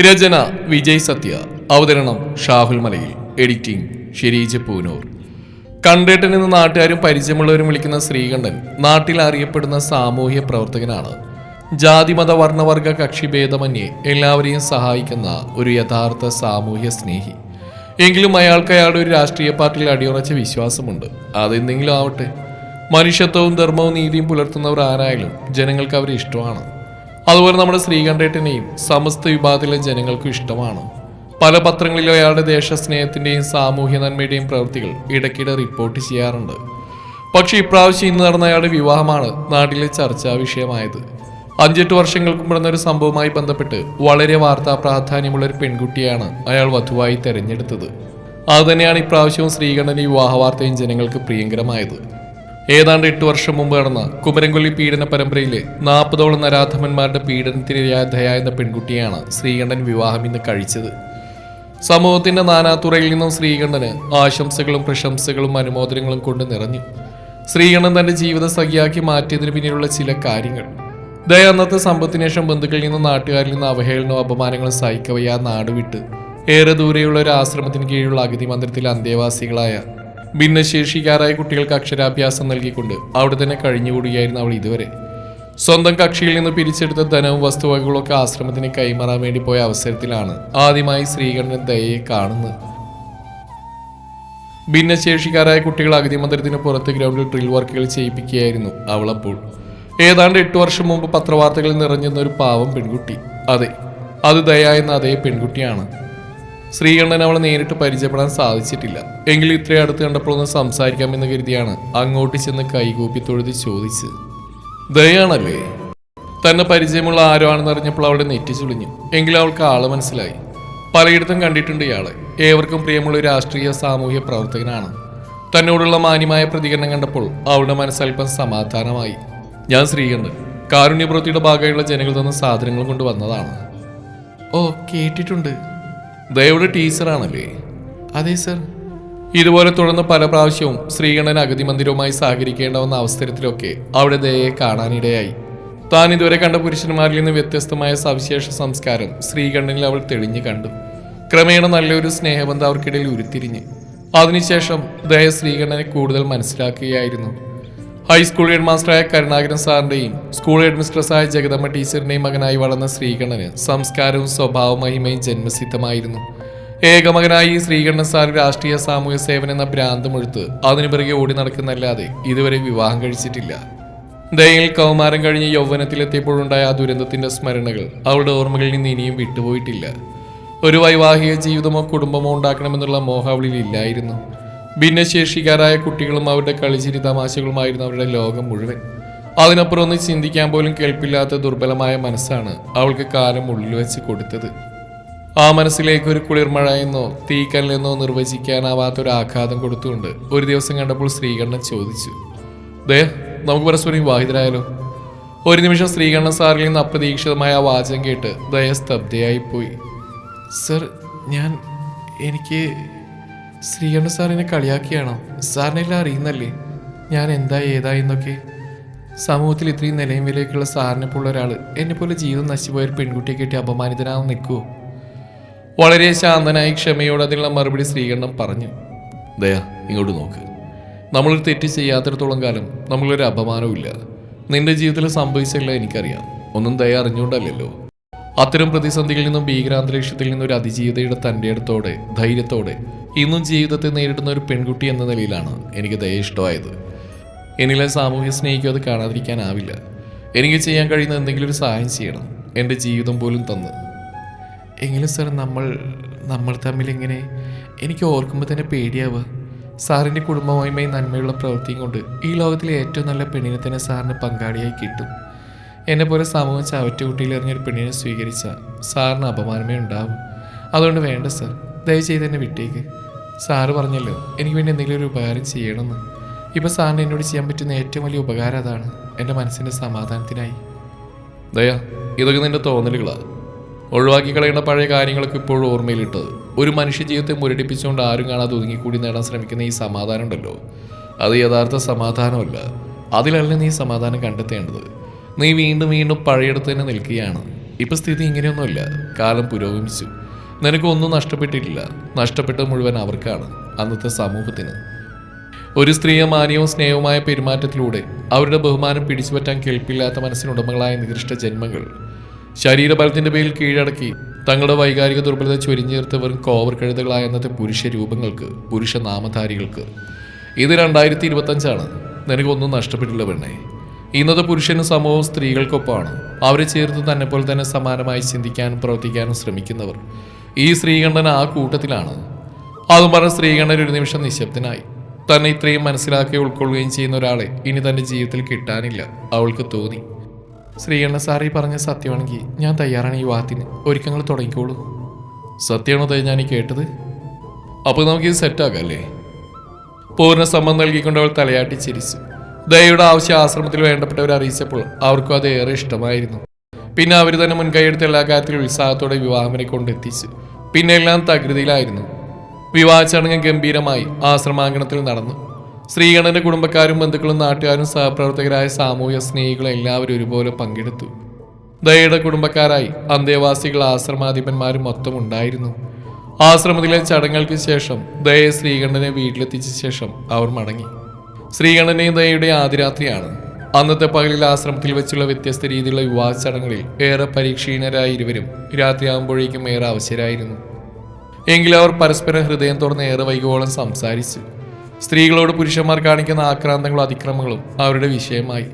രചന വിജയ് സത്യ. അവതരണം ഷാഹുൽ മലയിൽ. എഡിറ്റിംഗ് ഷിരീജ് പൂനൂർ. കണ്ടേട്ടൻ എന്ന് നാട്ടുകാരും പരിചയമുള്ളവരും വിളിക്കുന്ന ശ്രീകണ്ഠൻ നാട്ടിൽ അറിയപ്പെടുന്ന സാമൂഹ്യ പ്രവർത്തകനാണ്. ജാതിമത വർണവർഗ കക്ഷി ഭേദമന്യേ എല്ലാവരെയും സഹായിക്കുന്ന ഒരു യഥാർത്ഥ സാമൂഹ്യ സ്നേഹി. എങ്കിലും അയാൾക്ക് അയാളുടെ ഒരു രാഷ്ട്രീയ പാർട്ടിയിൽ അടിയുറച്ച വിശ്വാസമുണ്ട്. അതെന്തെങ്കിലും ആവട്ടെ. മനുഷ്യത്വവും ധർമ്മവും നീതിയും പുലർത്തുന്നവർ ആരായാലും ജനങ്ങൾക്ക് അവരെ ഇഷ്ടമാണ്. അതുപോലെ നമ്മുടെ ശ്രീകണ്ഠേട്ടനെയും സമസ്ത വിഭാഗത്തിലെ ജനങ്ങൾക്കും ഇഷ്ടമാണ്. പല പത്രങ്ങളിലും അയാളുടെ ദേശസ്നേഹത്തിന്റെയും സാമൂഹ്യ നന്മയുടെയും പ്രവൃത്തികൾ ഇടയ്ക്കിടെ റിപ്പോർട്ട് ചെയ്യാറുണ്ട്. പക്ഷേ ഇപ്രാവശ്യം ഇന്ന് നടന്ന അയാളുടെ വിവാഹമാണ് നാട്ടിലെ ചർച്ചാ വിഷയമായത്. അഞ്ചെട്ട് വർഷങ്ങൾക്ക് മുമ്പ് ഒരു സംഭവവുമായി ബന്ധപ്പെട്ട് വളരെ വാർത്താ പ്രാധാന്യമുള്ള ഒരു പെൺകുട്ടിയാണ് അയാൾ വധുവായി തെരഞ്ഞെടുത്തത്. അതുതന്നെയാണ് ഇപ്രാവശ്യവും ശ്രീകണ്ഠന്റെ വിവാഹ വാർത്തയും ജനങ്ങൾക്ക് പ്രിയങ്കരമായത്. ഏതാണ്ട് എട്ട് വർഷം മുമ്പ് നടന്ന കുമരംകൊല്ലി പീഡന പരമ്പരയിലെ നാൽപ്പതോളം നരാധമന്മാരുടെ പീഡനത്തിനിരയായ എന്ന പെൺകുട്ടിയാണ് ശ്രീകണ്ഠൻ വിവാഹം ഇന്ന് കഴിച്ചത്. സമൂഹത്തിന്റെ നാനാതുറയിൽ നിന്നും ശ്രീകണ്ഠന് ആശംസകളും പ്രശംസകളും അനുമോദനങ്ങളും കൊണ്ട് നിറഞ്ഞു. ശ്രീകണ്ഠൻ തന്റെ ജീവിത സഖിയാക്കി മാറ്റിയതിന് പിന്നിലുള്ള ചില കാര്യങ്ങൾ. ദയ അന്നത്തെ സമ്പത്തിന് ശേഷം ബന്ധുക്കളിൽ നിന്നും നാട്ടുകാരിൽ നിന്നും അവഹേളനവും അപമാനങ്ങളും സഹിക്കവയ്യ നാടുവിട്ട് നാട് വിട്ട് ഏറെ ദൂരെയുള്ള ഒരു ആശ്രമത്തിന് കീഴിലുള്ള അഗതി മന്ദിരത്തിലെ അന്തേവാസികളായ ഭിന്നശേഷിക്കാരായ കുട്ടികൾക്ക് അക്ഷരാഭ്യാസം നൽകിക്കൊണ്ട് അവിടെ തന്നെ കഴിഞ്ഞുകൂടുകയായിരുന്നു അവൾ ഇതുവരെ. സ്വന്തം കക്ഷിയിൽ നിന്ന് പിരിച്ചെടുത്ത ധനവും വസ്തുവകകളും ഒക്കെ ആശ്രമത്തിന് കൈമാറാൻ വേണ്ടി പോയ അവസരത്തിലാണ് ആദ്യമായി ശ്രീകണ്ഠൻ ദയയെ കാണുന്നത്. ഭിന്നശേഷിക്കാരായ കുട്ടികൾ അഗതി മന്ദിരത്തിന് പുറത്ത് ഗ്രൗണ്ടിൽ ഡ്രിൽ വർക്കുകൾ ചെയ്യിപ്പിക്കുകയായിരുന്നു അവളപ്പോൾ ഏതാണ്ട് എട്ട് വർഷം മുമ്പ് പത്രവാർത്തകളിൽ നിറഞ്ഞിരുന്ന ഒരു പാവം പെൺകുട്ടി. അതെ അത് ദയ എന്ന അതേ പെൺകുട്ടിയാണ്. ശ്രീകണ്ഠൻ അവളെ നേരിട്ട് പരിചയപ്പെടാൻ സാധിച്ചിട്ടില്ല. എങ്കിലും ഇത്രയും അടുത്ത് കണ്ടപ്പോൾ ഒന്ന് സംസാരിക്കാമെന്ന് കരുതിയാണ് അങ്ങോട്ട് ചെന്ന് കൈകൂപ്പി തൊഴുതി ചോദിച്ച് ദയാണല്ലേ? തന്നെ പരിചയമുള്ള ആരോ ആണെന്ന് അറിഞ്ഞപ്പോൾ അവളുടെ നെറ്റി ചുളിഞ്ഞു. എങ്കിലും അവൾക്ക് ആൾ മനസ്സിലായി. പലയിടത്തും കണ്ടിട്ടുണ്ട് ഇയാളെ. ഏവർക്കും പ്രിയമുള്ള ഒരു രാഷ്ട്രീയ സാമൂഹ്യ പ്രവർത്തകനാണ്. തന്നോടുള്ള മാന്യമായ പ്രതികരണം കണ്ടപ്പോൾ അവളുടെ മനസ്സൽപ്പം സമാധാനമായി. ഞാൻ ശ്രീകണ്ഠൻ. കാരുണ്യപ്രവൃത്തിയുടെ ഭാഗമായുള്ള ജനങ്ങൾ തന്ന സാധനങ്ങൾ കൊണ്ട് വന്നതാണ് ഓ കേട്ടിട്ടുണ്ട്. ദയയുടെ ടീച്ചറാണല്ലേ അതെ സർ. ഇതുപോലെ തുടർന്ന് പല പ്രാവശ്യവും ശ്രീകണ്ഠൻ അഗതി മന്ദിരവുമായി സഹകരിക്കേണ്ട വന്ന അവസരത്തിലൊക്കെ അവിടെ ദയയെ കാണാനിടയായി. താൻ ഇതുവരെ കണ്ട പുരുഷന്മാരിൽ നിന്ന് വ്യത്യസ്തമായ സവിശേഷ സംസ്കാരം ശ്രീകണ്ഠനിൽ അവൾ തെളിഞ്ഞു കണ്ടു. ക്രമേണ നല്ലൊരു സ്നേഹബന്ധം അവർക്കിടയിൽ ഉരുത്തിരിഞ്ഞ്. അതിനുശേഷം ദയ ശ്രീകണ്ഠനെ കൂടുതൽ മനസ്സിലാക്കുകയായിരുന്നു. ഹൈസ്കൂൾ ഹെഡ് മാസ്റ്ററായ കരുണാകരൻ സാറിന്റെയും സ്കൂൾ ഹെഡ് മിസ്ട്രസ്സായ ജഗദമ്മ ടീച്ചറിന്റെയും മകനായി വളർന്ന ശ്രീകണ്ഠന് സംസ്കാരവും സ്വഭാവ മഹിമയും ജന്മസിദ്ധമായിരുന്നു. ഏകമകനായി ശ്രീകണ്ണൻ സാർ രാഷ്ട്രീയ സാമൂഹ്യ സേവനം എന്ന ഭ്രാന്തമെടുത്ത് അതിനു പിറകെ ഓടി നടക്കുന്നല്ലാതെ ഇതുവരെ വിവാഹം കഴിച്ചിട്ടില്ല. ദയയിൽ കൗമാരം കഴിഞ്ഞ് യൗവനത്തിലെത്തിയപ്പോഴുണ്ടായ ആ ദുരന്തത്തിന്റെ സ്മരണകൾ അവളുടെ ഓർമ്മകളിൽ നിന്ന് ഇനിയും വിട്ടുപോയിട്ടില്ല. ഒരു വൈവാഹിക ജീവിതമോ കുടുംബമോ ഉണ്ടാക്കണമെന്നുള്ള മോഹാവളിയിൽ ഇല്ലായിരുന്നു. ഭിന്നശേഷിക്കാരായ കുട്ടികളും അവരുടെ കളിച്ചിരി തമാശകളുമായിരുന്നു അവരുടെ ലോകം മുഴുവൻ. അതിനപ്പുറം ഒന്ന് ചിന്തിക്കാൻ പോലും കേൾപ്പില്ലാത്ത ദുർബലമായ മനസ്സാണ് അവൾക്ക് കാലം ഉള്ളിൽ വെച്ച് കൊടുത്തത്. ആ മനസ്സിലേക്ക് ഒരു കുളിർമഴ എന്നോ തീക്കല്ലെന്നോ നിർവചിക്കാനാവാത്ത ഒരു ആഘാതം കൊടുത്തുകൊണ്ട് ഒരു ദിവസം കണ്ടപ്പോൾ ശ്രീകണ്ഠൻ ചോദിച്ചു ദേ നമുക്ക് പരസ്പരം വിവാഹിതരായാലോ? ഒരു നിമിഷം ശ്രീകണ്ഠൻ സാറിൽ നിന്ന് അപ്രതീക്ഷിതമായ ആ വാചകം കേട്ട് ദയ സ്തബ്ധയായി പോയി സർ ഞാൻ എനിക്ക് ശ്രീകണ്ഠൻ സാറിനെ കളിയാക്കിയാണോ? സാറിനെല്ലാം അറിയുന്നല്ലേ? ഞാൻ എന്താ ഏതാ എന്നൊക്കെ. സമൂഹത്തിൽ ഇത്രയും നിലയും വിലയൊക്കെയുള്ള സാറിനെ പോലുള്ള ഒരാൾ എന്നെ പോലെ ജീവിതം നശിച്ചുപോയ ഒരു പെൺകുട്ടിയെ കെട്ടി അപമാനിതനാവും നിൽക്കുമോ വളരെ ശാന്തനായി ക്ഷമയോടെ അതിനുള്ള മറുപടി ശ്രീകണ്ഠൻ പറഞ്ഞു. ദയാ ഇങ്ങോട്ട് നോക്ക്. നമ്മളൊരു തെറ്റ് ചെയ്യാത്തിടത്തോളം കാലം നമ്മളൊരു അപമാനവുമില്ല. നിന്റെ ജീവിതത്തിൽ സംഭവിച്ചില്ല എനിക്കറിയാം. ഒന്നും ദയ അറിഞ്ഞുകൊണ്ടല്ലല്ലോ. അത്തരം പ്രതിസന്ധികളിൽ നിന്നും ഭീകരാന്തരീക്ഷത്തിൽ നിന്നും ഒരു അതിജീവിതയുടെ തന്റെ അടുത്തോടെ ധൈര്യത്തോടെ ഇന്നും ജീവിതത്തെ നേരിടുന്ന ഒരു പെൺകുട്ടി എന്ന നിലയിലാണ് എനിക്ക് ദയ ഇഷ്ടമായത്. എന്നിലെ സാമൂഹ്യ സ്നേഹിക്കും അത് കാണാതിരിക്കാനാവില്ല. എനിക്ക് ചെയ്യാൻ കഴിയുന്ന എന്തെങ്കിലും ഒരു സഹായം ചെയ്യണം. എന്റെ ജീവിതം പോലും തന്ന്. എങ്കിലും സാർ നമ്മൾ നമ്മൾ തമ്മിൽ എങ്ങനെ? എനിക്ക് ഓർക്കുമ്പോൾ തന്നെ പേടിയാവുക. സാറിന്റെ കുടുംബമായി നന്മയുള്ള പ്രവൃത്തിയും കൊണ്ട് ഈ ലോകത്തിലെ ഏറ്റവും നല്ല പെണ്ണിനെ തന്നെ സാറിന് പങ്കാളിയായി കിട്ടും. എന്നെ പോലെ സമൂഹം ചവറ്റുകുട്ടിയിൽ എറിഞ്ഞൊരു പെണ്ണിനെ സ്വീകരിച്ച സാറിന് അപമാനമേ ഉണ്ടാവും. അതുകൊണ്ട് വേണ്ട സാർ ദയചെയ്ത് എന്നെ വിട്ടേക്ക്. സാറ് പറഞ്ഞല്ലോ എനിക്ക് വേണ്ടി എന്തെങ്കിലും ഒരു ഉപകാരം ചെയ്യണമെന്ന്. ഇപ്പം സാറിന് എന്നോട് ചെയ്യാൻ പറ്റുന്ന ഏറ്റവും വലിയ ഉപകാരം അതാണ് എന്റെ മനസ്സിന്റെ സമാധാനത്തിനായി. ദയാ ഇതൊക്കെ നിന്റെ തോന്നലുകളാണ് ഒഴിവാക്കി കളയേണ്ട പഴയ കാര്യങ്ങളൊക്കെ ഇപ്പോഴും ഓർമ്മയിലിട്ടത് ഒരു മനുഷ്യ ജീവിതത്തെ മുരടിപ്പിച്ചുകൊണ്ട് ആരും കാണാതെ ഒതുങ്ങിക്കൂടി നേടാൻ ശ്രമിക്കുന്ന ഈ സമാധാനം ഉണ്ടല്ലോ. അത് യഥാർത്ഥ സമാധാനമല്ല. അതിലല്ല നീ സമാധാനം കണ്ടെത്തേണ്ടത്. നീ വീണ്ടും വീണ്ടും പഴയടത്ത് തന്നെ നിൽക്കുകയാണ്. ഇപ്പം സ്ഥിതി ഇങ്ങനെയൊന്നുമില്ല. കാലം പുരോഗമിച്ചു. നിനക്കൊന്നും നഷ്ടപ്പെട്ടിട്ടില്ല. നഷ്ടപ്പെട്ടത് മുഴുവൻ അവർക്കാണ് അന്നത്തെ സമൂഹത്തിന്. ഒരു സ്ത്രീയെ മാന്യവും സ്നേഹവുമായ പെരുമാറ്റത്തിലൂടെ അവരുടെ ബഹുമാനം പിടിച്ചുപറ്റാൻ കേൾപ്പില്ലാത്ത മനസ്സിനുടമകളായ നികൃഷ്ട ജന്മങ്ങൾ. ശരീരബലത്തിന്റെ പേരിൽ കീഴടക്കി തങ്ങളുടെ വൈകാരിക ദുർബലത ചൊരിഞ്ഞേർത്ത് വെറും കോവർ കഴുതകളായ അന്നത്തെ പുരുഷ രൂപങ്ങൾക്ക് പുരുഷ നാമധാരികൾക്ക്. ഇത് രണ്ടായിരത്തി ഇരുപത്തഞ്ചാണ് നിനക്കൊന്നും നഷ്ടപ്പെട്ടില്ല പെണ്ണേ. ഇന്നത്തെ പുരുഷനും സമൂഹവും സ്ത്രീകൾക്കൊപ്പമാണ്. അവരെ ചേർത്ത് തന്നെ പോലെ തന്നെ സമാനമായി ചിന്തിക്കാനും പ്രവർത്തിക്കാനും ശ്രമിക്കുന്നവർ. ഈ ശ്രീകണ്ഠൻ ആ കൂട്ടത്തിലാണ്. അതും പറഞ്ഞ ശ്രീകണ്ഠൻ ഒരു നിമിഷം നിശബ്ദനായി. തന്നെ ഇത്രയും മനസ്സിലാക്കി ഉൾക്കൊള്ളുകയും ചെയ്യുന്ന ഒരാളെ ഇനി തന്റെ ജീവിതത്തിൽ കിട്ടാനില്ല. അവൾക്ക് തോന്നി. ശ്രീകണ്ഠ സാർ ഈ പറഞ്ഞ സത്യമാണെങ്കിൽ ഞാൻ തയ്യാറാണ് ഈ വാത്തിന് ഒരുക്കങ്ങൾ തുടങ്ങിക്കോളൂ. സത്യമാണോ തേ ഞാൻ ഈ കേട്ടത്? അപ്പോൾ നമുക്കിത് സെറ്റാക്കാം അല്ലേ പൂർണ സമ്മതം നൽകിക്കൊണ്ട് അവൾ തലയാട്ടി ചിരിച്ചു. ദയയുടെ ആവശ്യം ആശ്രമത്തിൽ വേണ്ടപ്പെട്ടവർ അറിയിച്ചപ്പോൾ അവർക്കും അത് ഏറെ ഇഷ്ടമായിരുന്നു. പിന്നെ അവർ തന്നെ മുൻകൈയെടുത്ത് എല്ലാ കാര്യത്തിലും ഉത്സാഹത്തോടെ വിവാഹമനെ കൊണ്ടെത്തിച്ചു. പിന്നെ എല്ലാം തകൃതിയിലായിരുന്നു. വിവാഹ ചടങ്ങ് ഗംഭീരമായി ആശ്രമാങ്കണത്തിൽ നടന്നു. ശ്രീകണ്ഠന്റെ കുടുംബക്കാരും ബന്ധുക്കളും നാട്ടുകാരും സഹപ്രവർത്തകരായ സാമൂഹ്യ സ്നേഹികളും എല്ലാവരും ഒരുപോലെ പങ്കെടുത്തു. ദയയുടെ കുടുംബക്കാരായി അന്തേവാസികൾ ആശ്രമാധിപന്മാരും മൊത്തം ഉണ്ടായിരുന്നു. ആശ്രമത്തിലെ ചടങ്ങുകൾക്ക് ശേഷം ദയെ ശ്രീകണ്ഠനെ വീട്ടിലെത്തിച്ച ശേഷം അവർ മടങ്ങി. ശ്രീകണ്ഠനെയും ദയയുടെ ആദിരാത്രിയാണ് അന്നത്തെ പകലിൽ ആശ്രമത്തിൽ വെച്ചുള്ള വ്യത്യസ്ത രീതിയിലുള്ള വിവാഹ ചടങ്ങുകളിൽ ഏറെ പരീക്ഷീണരായ ഇരുവരും രാത്രിയാകുമ്പോഴേക്കും ഏറെ അവശരായിരുന്നു. എങ്കിലും അവർ പരസ്പരം ഹൃദയം തുറന്ന് ഏറെ വൈകോളം സംസാരിച്ചു. സ്ത്രീകളോട് പുരുഷന്മാർ കാണിക്കുന്ന ആക്രാന്തങ്ങളും അതിക്രമങ്ങളും അവരുടെ വിഷയമായി.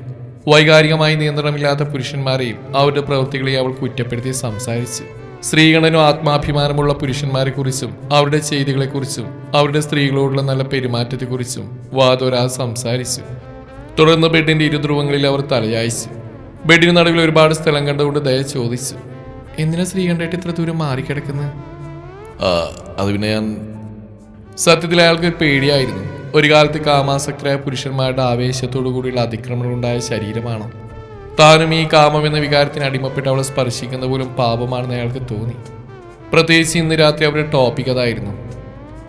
വൈകാരികമായി നിയന്ത്രണമില്ലാത്ത പുരുഷന്മാരെയും അവരുടെ പ്രവൃത്തികളെയും അവൾ കുറ്റപ്പെടുത്തി സംസാരിച്ചു. സ്ത്രീഗണനും ആത്മാഭിമാനമുള്ള പുരുഷന്മാരെക്കുറിച്ചും അവരുടെ ചെയ്തികളെക്കുറിച്ചും അവരുടെ സ്ത്രീകളോടുള്ള നല്ല പെരുമാറ്റത്തെക്കുറിച്ചും വാദോരാ സംസാരിച്ചു. തുടർന്ന് ബെഡിന്റെ ഇരുധ്രുവങ്ങളിൽ അവർ തലയായിച്ചു ബെഡിന് നടുവിൽ ഒരുപാട് സ്ഥലം കണ്ടുകൊണ്ട് ദയ ചോദിച്ചു എന്തിനാ സ്ത്രീ കണ്ടിട്ട് ഇത്ര ദൂരം മാറിക്കിടക്കുന്നത് അത് പിന്നെ ഞാൻ സത്യത്തിൽ അയാൾക്ക് പേടിയായിരുന്നു. ഒരു കാലത്ത് കാമാസക്തരായ പുരുഷന്മാരുടെ ആവേശത്തോടു കൂടിയുള്ള അതിക്രമങ്ങളുണ്ടായ ശരീരമാണ്? താനും ഈ കാമം എന്ന വികാരത്തിന് അടിമപ്പെട്ട് അവളെ സ്പർശിക്കുന്ന പോലും പാപമാണെന്ന് അയാൾക്ക് തോന്നി. പ്രത്യേകിച്ച് ഇന്ന് രാത്രി അവരുടെ ടോപ്പിക് അതായിരുന്നു.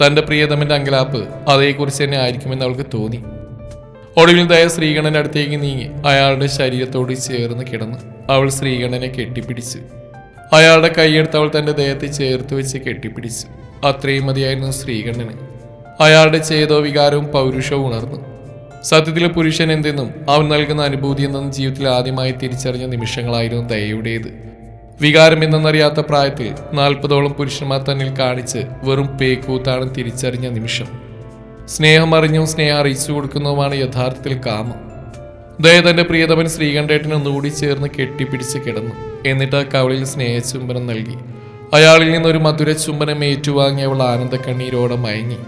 തന്റെ പ്രിയതമന്റെ അങ്കലാപ്പ് അതേക്കുറിച്ച് തന്നെ ആയിരിക്കുമെന്ന് അവൾക്ക് തോന്നി. ഒടുവിൽ ദയ അടുത്തേക്ക് നീങ്ങി അയാളുടെ ശരീരത്തോട് ചേർന്ന് കിടന്നു അവൾ ശ്രീകണ്ഠനെ കെട്ടിപ്പിടിച്ചു. അയാളുടെ കൈയെടുത്ത് അവൾ തന്റെ ദേഹത്തെ ചേർത്ത് വെച്ച് കെട്ടിപ്പിടിച്ചു. അത്രയും മതിയായിരുന്നു ശ്രീകണ്ഠന് അയാളുടെ ചേതോ വികാരവും പൗരുഷവും ഉണർന്നു. സത്യത്തിലെ പുരുഷൻ എന്തെന്നും അവൻ നൽകുന്ന അനുഭൂതി എന്നും ജീവിതത്തിൽ ആദ്യമായി തിരിച്ചറിഞ്ഞ നിമിഷങ്ങളായിരുന്നു ദയയുടേത്. വികാരം എന്നറിയാത്ത പ്രായത്തിൽ നാൽപ്പതോളം പുരുഷന്മാർ തന്നിൽ കാണിച്ച് വെറും പേക്കൂത്താണ് തിരിച്ചറിഞ്ഞ നിമിഷം. സ്നേഹം അറിഞ്ഞും സ്നേഹം അറിയിച്ചു കൊടുക്കുന്നതുമാണ് യഥാർത്ഥത്തിൽ കാമം. ദയതന്റെ പ്രിയതമൻ ശ്രീകണ്ഠേട്ടനെ ഒന്നുകൂടി ചേർന്ന് കെട്ടിപ്പിടിച്ച് കിടന്നു. എന്നിട്ട് ആ കവളിൽ സ്നേഹചുംബനം നൽകി. അയാളിൽ നിന്നൊരു മധുര ചുംബനം ഏറ്റുവാങ്ങി അവൾ ആനന്ദ കണ്ണീരോടെ മയങ്ങി.